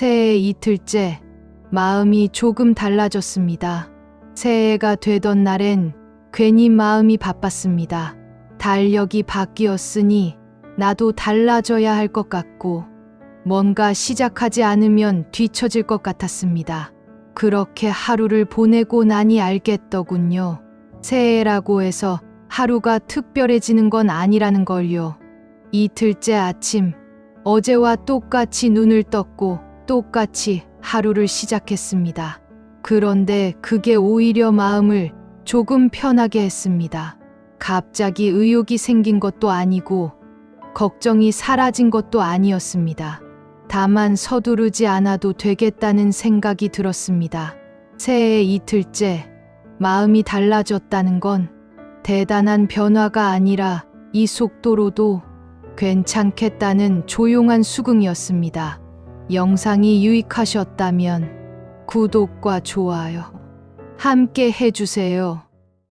새해 이틀째 마음이 조금 달라졌습니다. 새해가 되던 날엔 괜히 마음이 바빴습니다. 달력이 바뀌었으니 나도 달라져야 할 것 같고 뭔가 시작하지 않으면 뒤처질 것 같았습니다. 그렇게 하루를 보내고 나니 알겠더군요. 새해라고 해서 하루가 특별해지는 건 아니라는 걸요. 이틀째 아침, 어제와 똑같이 눈을 떴고 똑같이 하루를 시작했습니다. 그런데 그게 오히려 마음을 조금 편하게 했습니다. 갑자기 의욕이 생긴 것도 아니고 걱정이 사라진 것도 아니었습니다. 다만 서두르지 않아도 되겠다는 생각이 들었습니다. 새해 이틀째 마음이 달라졌다는 건 대단한 변화가 아니라 이 속도로도 괜찮겠다는 조용한 수긍이었습니다. 영상이 유익하셨다면 구독과 좋아요 함께 해주세요.